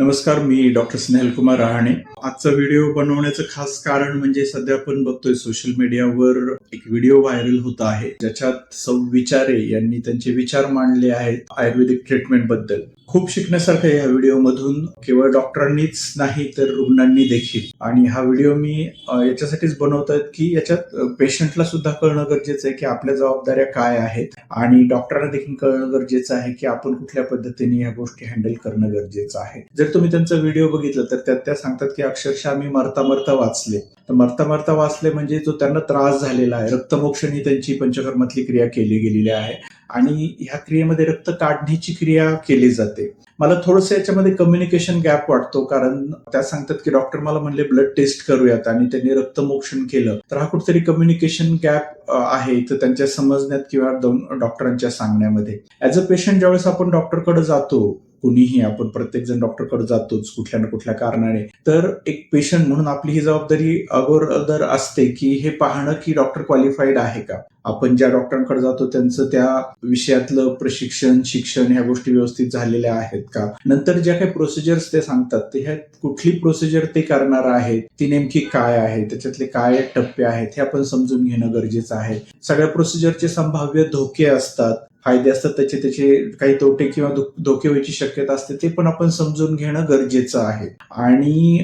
नमस्कार मी डॉक्टर स्नेहल कुमार रहाणे. आजचा व्हिडिओ बनवण्याचं खास कारण म्हणजे सध्या आपण बघतोय सोशल मीडियावर एक व्हिडिओ व्हायरल होत आहे. ज्याच्यात सौ विचारे यांनी त्यांचे विचार मांडले आहेत आयुर्वेदिक ट्रीटमेंटबद्दल. खूप शिकण्यासारखं आहे या व्हिडिओमधून केवळ डॉक्टरांनीच नाही तर रुग्णांनी देखील. आणि हा व्हिडिओ मी याच्यासाठीच बनवत आहेत की याच्यात पेशंटला सुद्धा कळणं गरजेचं आहे की आपल्या जबाबदाऱ्या काय आहेत. आणि डॉक्टरांना देखील कळणं गरजेचं आहे की आपण कुठल्या पद्धतीने या गोष्टी हँडल करणं गरजेचं आहे. जर तुम्ही त्यांचा व्हिडिओ बघितला तर त्यात त्या सांगतात की अक्षरशः मी मरता मरता वाचले. तर मरता मरता वाचले म्हणजे जो त्यांना त्रास झालेला आहे रक्तमोक्षण ही त्यांची पंचकर्मातली क्रिया केली गेलेली आहे आणि ह्या क्रियेमध्ये रक्त काढण्याची क्रिया केली जाते. मला थोडंसं याच्यामध्ये कम्युनिकेशन गॅप वाटतो कारण त्या सांगतात की डॉक्टर मला म्हणले ब्लड टेस्ट करूयात. आणि त्यांनी रक्तमोक्षण केलं. तर हा कुठेतरी कम्युनिकेशन गॅप आहे तर त्यांच्या समजण्यात किंवा दोन डॉक्टरांच्या सांगण्यामध्ये. ऍज अ पेशंट ज्यावेळेस आपण डॉक्टरकडे जातो कुणीही आपण प्रत्येक जण डॉक्टरकडे जातोच कुठल्या ना कुठल्या कारणाने. तर एक पेशंट म्हणून आपली ही जबाबदारी अगोदर असते की हे पाहणं की डॉक्टर क्वालिफाईड आहे का? आपण ज्या डॉक्टरांकडे जातो त्यांचं त्या विषयातलं प्रशिक्षण शिक्षण ह्या गोष्टी व्यवस्थित झालेल्या आहेत का? नंतर ज्या काही प्रोसिजर्स ते सांगतात ते ह्या कुठली प्रोसिजर ते करणार आहेत ती नेमकी काय आहे त्याच्यातले काय टप्पे आहेत हे आपण समजून घेणं गरजेचं आहे. सगळ्या प्रोसिजरचे संभाव्य धोके असतात. फायदे असतात त्याचे त्याचे काही तोटे किंवा धोके व्हायची शक्यता असते ते पण आपण समजून घेणं गरजेचं आहे. आणि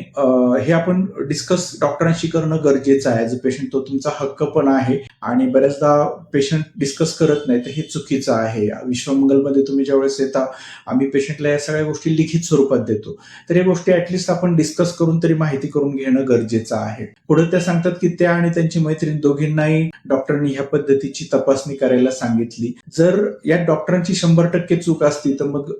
हे आपण डिस्कस डॉक्टरांशी करणं गरजेचं आहे. ॲज अ पेशंट तो तुमचा हक्क पण आहे आणि बऱ्याचदा पेशंट डिस्कस करत नाही तर हे चुकीचं आहे. विश्वमंगलमध्ये तुम्ही ज्यावेळेस येता आम्ही पेशंटला या सगळ्या गोष्टी लिखित स्वरूपात देतो. तर या गोष्टी ऍटलिस्ट आपण डिस्कस करून तरी माहिती करून घेणं गरजेचं आहे. पुढे त्या सांगतात की त्या आणि त्यांची मैत्रीण दोघींनाही डॉक्टरांनी ह्या पद्धतीची तपासणी करायला सांगितली. जर या डॉक्टरांची शंभर टक्के चूक असती तर मग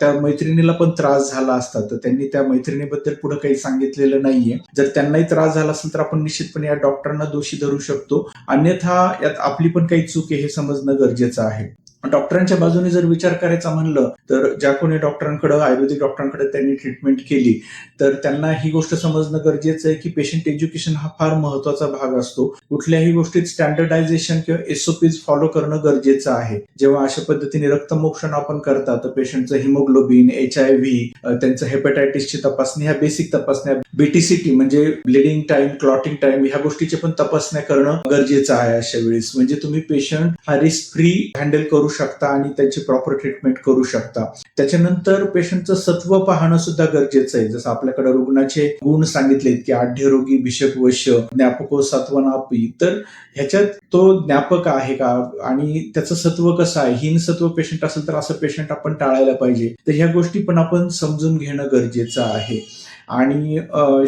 त्या मैत्रिणीला पण त्रास झाला असता. तर त्यांनी त्या मैत्रिणीबद्दल पुढे काही सांगितलेलं नाहीये. जर त्यांनाही त्रास झाला असेल तर आपण निश्चितपणे या डॉक्टरांना दोषी धरू शकतो. अन्यथा यात आपली पण काही चूक आहे हे समजणं गरजेचं आहे. डॉक्टरांच्या बाजूने जर विचार करायचा म्हणलं तर ज्या कोणी डॉक्टरांकडे आयुर्वेदिक डॉक्टरांकडे त्यांनी ट्रीटमेंट केली तर त्यांना ही गोष्ट समजणं गरजेचं आहे की पेशंट एज्युकेशन हा फार महत्त्वाचा भाग असतो. कुठल्याही गोष्टीत स्टँडर्डायझेशन किंवा एसओपीज फॉलो करणं गरजेचं आहे. जेव्हा अशा पद्धतीने रक्तमोक्षण आपण करता तर पेशंटचं हिमोग्लोबिन एच आय व्ही त्यांचं हेपेटायटिसची तपासणी ह्या बेसिक तपासण्या बीटीसीटी म्हणजे ब्लिडिंग टाइम क्लॉटिंग टाइम ह्या गोष्टीचे पण तपासण्या करणं गरजेचं आहे अशा वेळेस. म्हणजे तुम्ही पेशंट हा रिस्क फ्री हँडल करू शकता आणि त्याची प्रॉपर ट्रीटमेंट करू शकता. त्याच्यानंतर पेशंटचं सत्व पाहणं सुद्धा गरजेचं आहे. जसं आपल्याकडे रुग्णाचे गुण सांगितलेत की आढ्यरोगी भिषक वश्य ज्ञापको सत्वनापी. तर ह्याच्यात तो ज्ञापक आहे का? आणि त्याचं सत्व कसं आहे? हीन सत्व पेशंट असेल तर असं पेशंट आपण टाळायला पाहिजे. तर ह्या गोष्टी पण आपण समजून घेणं गरजेचं आहे. आणि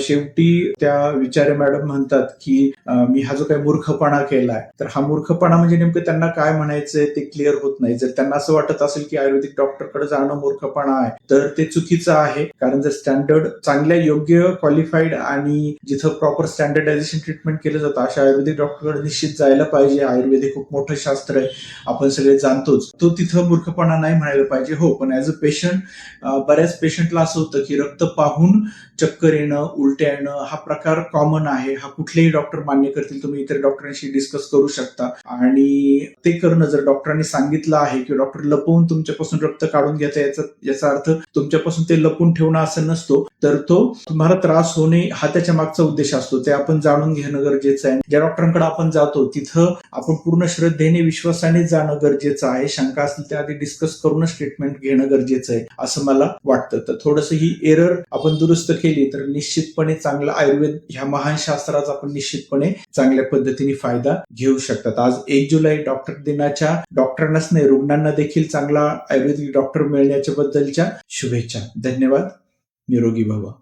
शेवटी त्या विचारे मॅडम म्हणतात की मी हा जो काही मूर्खपणा केलाय तर हा मूर्खपणा म्हणजे नेमकं त्यांना काय म्हणायचंय ते क्लिअर होत नाही. जर त्यांना असं वाटत असेल की आयुर्वेदिक डॉक्टरकडे जाणं मूर्खपणा आहे तर ते चुकीचं आहे. कारण जर स्टँडर्ड चांगल्या योग्य क्वालिफाईड आणि जिथं प्रॉपर स्टँडर्डायझेशन ट्रीटमेंट केलं जातं अशा आयुर्वेदिक डॉक्टरकडे निश्चित जायला पाहिजे. आयुर्वेद हे खूप मोठं शास्त्र आहे. आपण सगळे जाणतोच. तो तिथं मूर्खपणा नाही म्हणायला पाहिजे. हो पण ऍज अ पेशंट बऱ्याच पेशंटला असं होतं की रक्त पाहून चक्कर येणं उलट्या येणं हा प्रकार कॉमन आहे. हा कुठलेही डॉक्टर मान्य करतील तुम्ही इतर डॉक्टरांशी डिस्कस करू शकता. आणि ते करणं जर डॉक्टरांनी सांगितलं आहे की डॉक्टर लपवून तुमच्यापासून रक्त काढून घ्यायचा याचा याचा अर्थ तुमच्यापासून ते लपून ठेवणं असं नसतो तर तो तुम्हाला त्रास होणे हा त्याच्या मागचा उद्देश असतो. ते आपण जाणून घेणं गरजेचं आहे. ज्या डॉक्टरांकडे आपण जातो तिथं आपण पूर्ण श्रद्धेने विश्वासाने जाणं गरजेचं आहे. शंका असतील त्या आधी डिस्कस करूनच ट्रीटमेंट घेणं गरजेचं आहे असं मला वाटतं. तर थोडंसं ही एरर आपण दुरुस्त केली तर निश्चितपणे चांगला आयुर्वेद ह्या महान शास्त्राचा आपण निश्चितपणे चांगल्या पद्धतीने फायदा घेऊ शकतात. आज एक जुलै डॉक्टर दिनाच्या डॉक्टरांनाच नाही रुग्णांना देखील चांगला आयुर्वेदिक डॉक्टर मिळण्याच्या बद्दलच्या शुभेच्छा. धन्यवाद. निरोगी भवा